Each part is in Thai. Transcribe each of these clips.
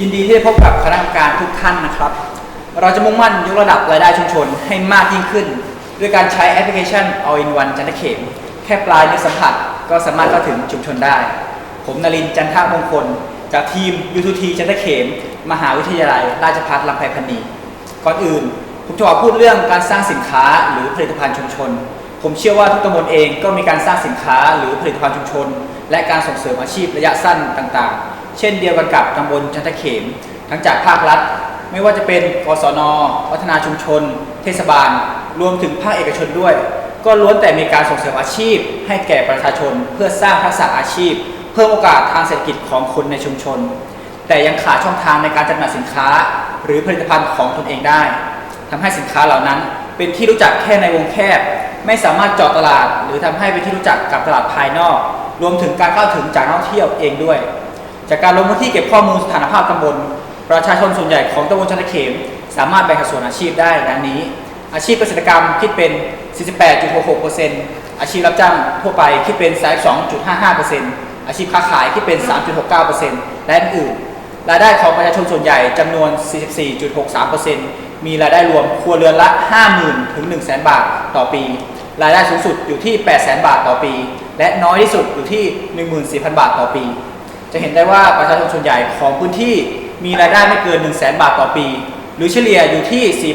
ยินดีที่ได้พบกับคณะกรรมการทุกท่านนะครับ เราจะมุ่งมั่นยกระดับรายได้ชุมชนให้มากยิ่งขึ้น ด้วยการใช้แอปพลิเคชัน All in One จันทเขมแค่ปลายนิ้วสัมผัสก็สามารถเข้าถึงชุมชนได้ ผมนรินทร์จันทมงคล จากทีม U2T จันทเขม มหาวิทยาลัย ราชภัฏลำไพพันนีก่อนอื่น ผมจะขอพูดเรื่องการสร้างสินค้าหรือผลิตภัณฑ์ชุมชน ผมเชื่อว่าทุกตำบลเองก็มีการสร้างสินค้าหรือผลิตภัณฑ์ชุมชน และการส่งเสริมอาชีพระยะสั้นต่างๆ เช่นเดียวกันกับตำบลจันทเขม ทั้งจากภาครัฐ ไม่ว่าจะเป็นกศนพัฒนาชุมชน เทศบาล รวมถึงภาคเอกชนด้วย ก็ล้วนแต่มีการส่งเสริมอาชีพ ให้แก่ประชาชน เพื่อสร้างทักษะอาชีพ เพิ่มโอกาสทางเศรษฐกิจของคนในชุมชน แต่ยังขาดช่องทางในการจำหน่ายสินค้า หรือผลิตภัณฑ์ของตนเองได้ทำให้สินค้าเหล่านั้น เป็นที่รู้จักแค่ในวงแคบ ไม่สามารถเจาะตลาด หรือทำให้เป็นที่รู้จักกับตลาดภายนอก รวมถึงการเข้าถึงจากนักท่องเที่ยวเองด้วย จากการลงพื้นที่เก็บข้อมูลสถานภาพตำบล ประชาชนส่วนใหญ่ของตำบลชันตะเขม สามารถแบ่งสัดส่วนอาชีพได้ดังนี้ อาชีพเกษตรกรรมคิดเป็น 48.66%อาชีพรับจ้างทั่วไปคิดเป็น 32.55%อาชีพค้าขายคิดเป็น 3.69%และอื่นๆรายได้ของประชาชนส่วนใหญ่จำนวน 44.63%มีรายได้รวมครัวเรือนละ 50,000 ถึง 100,000 บาทต่อปี รายได้สูงสุดอยู่ที่ 800,000 บาทต่อปี และน้อยที่สุดอยู่ที่ 14,000 บาทต่อปี จะเห็นได้ว่าประชาชนส่วนใหญ่ของพื้นที่มีรายได้ไม่เกิน 1 0 0 0 0แบาทต่อปี หรือเฉลี่ยอยู่ที่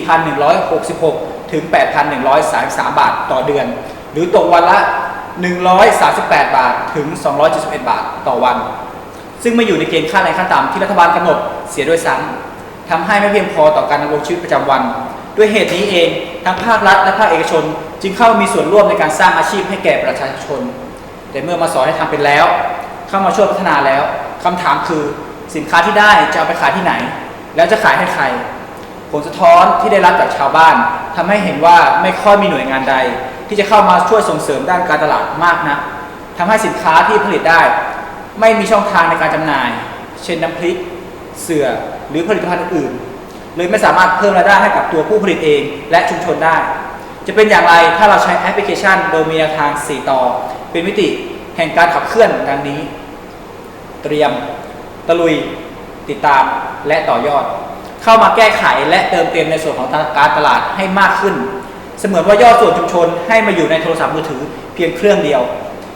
4,166 ถึง 8,133 บาทต่อเดือน หรือตกวันละ 138 บาทถึง 271 บาทต่อวัน ซึ่งไม่อยู่ในเกณฑ์ค่าแรงขั้นต่ำที่รัฐบาลกำหนดเสียด้วยซ้ำทำให้ไม่เพียงพอต่อการดำรงชีวิตประจำวัน ด้วยเหตุนี้เองทั้งภาครัฐและภาคเอกชน จึงเข้ามีส่วนร่วมในการสร้างอาชีพให้แก่ประชาชน แต่เมื่อมาสอนให้ทำเป็นแล้ว เข้ามาช่วยพัฒนาแล้วคำถามคือสินค้าที่ได้จะเอาไปขายที่ไหน แล้วจะขายให้ใคร ผลสะท้อนที่ได้รับจากชาวบ้านทำให้เห็นว่าไม่ค่อยมีหน่วยงานใด ที่จะเข้ามาช่วยส่งเสริมด้านการตลาดมากนะทำให้สินค้าที่ผลิตได้ ไม่มีช่องทางในการจำหน่าย เช่นน้ำพริก เสื่อหรือผลิตภัณฑ์อื่นเลยไม่สามารถเพิ่มรายได้ให้กับตัวผู้ผลิตเองและชุมชนได้ จะเป็นอย่างไรถ้าเราใช้แอปพลิเคชันโดยมีแนวทาง 4 ต่อ เป็นมิติ แห่งการขับเคลื่อนดังนี้ เตรียมตะลุยติดตามและต่อยอด เข้ามาแก้ไขและเติมเต็มในส่วนของการตลาดให้มากขึ้น เสมือนว่ายอดส่วนชุมชนให้มาอยู่ในโทรศัพท์มือถือเพียงเครื่องเดียว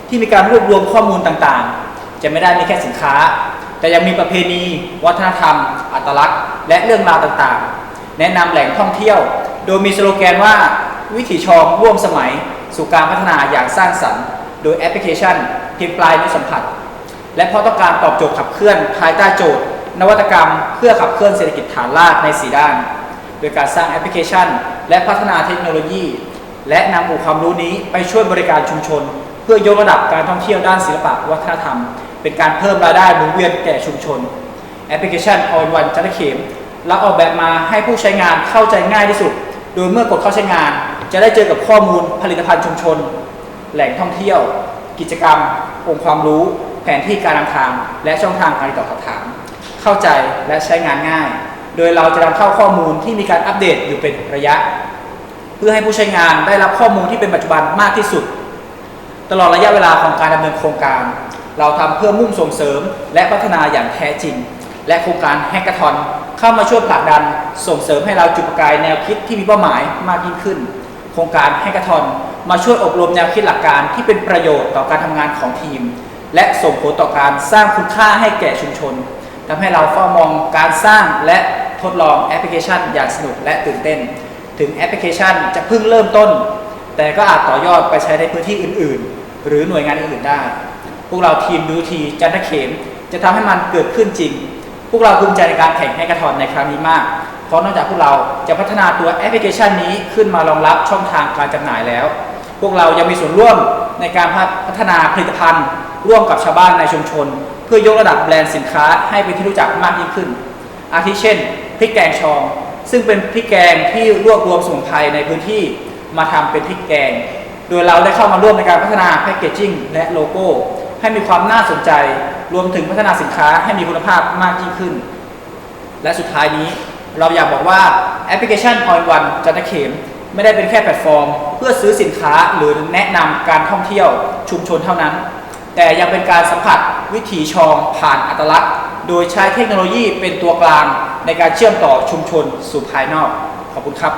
ที่มีการรวบรวมข้อมูลต่างๆ จะไม่ได้มีแค่สินค้า แต่ยังมีประเพณี วัฒนธรรม อัตลักษณ์ และเรื่องราวต่างๆ แนะนำแหล่งท่องเที่ยว โดยมีสโลแกนว่าวิถีชองร่วมสมัย สู่การพัฒนาอย่างสร้างสรรค์ โดยแอปพลิเคชันเพียงปลายนิ้วสัมผัส และเพราะต้องการตอบโจทย์ขับเคลื่อนภายใต้โจทย์ นวัตกรรม เพื่อขับเคลื่อนเศรษฐกิจฐานรากใน 4 ด้าน โดยการสร้างแอปพลิเคชัน และพัฒนาเทคโนโลยี และนำองค์ความรู้นี้ไปช่วยบริการชุมชน เพื่อยกระดับการท่องเที่ยวด้านศิลปะวัฒนธรรม เป็นการเพิ่มรายได้หมุนเวียนแก่ชุมชนแอปพลิเคชัน All in One จันทเขมเราออกแบบมาให้ผู้ใช้งานเข้าใจง่ายที่สุด โดยเมื่อกดเข้าใช้งาน จะได้เจอกับข้อมูลผลิตภัณฑ์ชุมชน แหล่งท่องเที่ยว กิจกรรม องค์ความรู้ แผนที่การนำทาง และช่องทางการติดต่อสอบถาม เข้าใจและใช้งานง่าย โดยเราจะนำเข้าข้อมูลที่มีการอัปเดตอยู่เป็นระยะ เพื่อให้ผู้ใช้งานได้รับข้อมูลที่เป็นปัจจุบันมากที่สุด ตลอดระยะเวลาของการดำเนินโครงการ เราทำเพื่อมุ่งส่งเสริม และพัฒนาอย่างแท้จริง และโครงการแฮกเกอร์ทอนเข้ามาช่วยผลักดัน ส่งเสริมให้เราจุดประกายแนวคิดที่มีเป้าหมายมากยิ่งขึ้น โครงการแฮกเกอร์ทอนมาช่วยอบรมแนวคิดหลักการที่เป็นประโยชน์ต่อการทำงานของทีม และส่งผลต่อการสร้างคุณค่าให้แก่ชุมชนทำให้เราเฝ้ามองการสร้างและทดลองแอปพลิเคชันอย่างสนุกและตื่นเต้น ถึงแอปพลิเคชันจะเพิ่งเริ่มต้น แต่ก็อาจต่อยอดไปใช้ในพื้นที่อื่น ๆ หรือหน่วยงานอื่น ๆ ได้ พวกเราทีมดูทีจันทเขมจะทำให้มันเกิดขึ้นจริง พวกเราภูมิใจในการแข่งให้กระทอนในครั้งนี้มาก เพราะนอกจากพวกเราจะพัฒนาตัวแอปพลิเคชันนี้ขึ้นมารองรับช่องทางการจำหน่ายแล้ว พวกเรายังมีส่วนร่วมในการพัฒนาผลิตภัณฑ์ ร่วมกับชาวบ้านในชุมชน เพื่อยกระดับแบรนด์สินค้าให้เป็นที่รู้จักมากยิ่งขึ้น อาทิเช่นพริกแกงชอง ซึ่งเป็นพริกแกงที่รวบรวมสมุนไพรในพื้นที่มาทำเป็นพริกแกง โดยเราได้เข้ามาร่วมในการพัฒนาแพคเกจจิ้งและโลโก้ ให้มีความน่าสนใจ รวมถึงพัฒนาสินค้าให้มีคุณภาพมากยิ่งขึ้น และสุดท้ายนี้ เราอยากบอกว่าแอปพลิเคชัน All in One จันทเขมไม่ได้เป็นแค่แพลตฟอร์ม เพื่อซื้อสินค้าหรือแนะนำการท่องเที่ยวชุมชนเท่านั้น แต่ยังเป็นการสัมผัสวิถีชองผ่านอัตลักษณ์ โดยใช้เทคโนโลยีเป็นตัวกลางในการเชื่อมต่อชุมชนสู่ภายนอก ขอบคุณครับ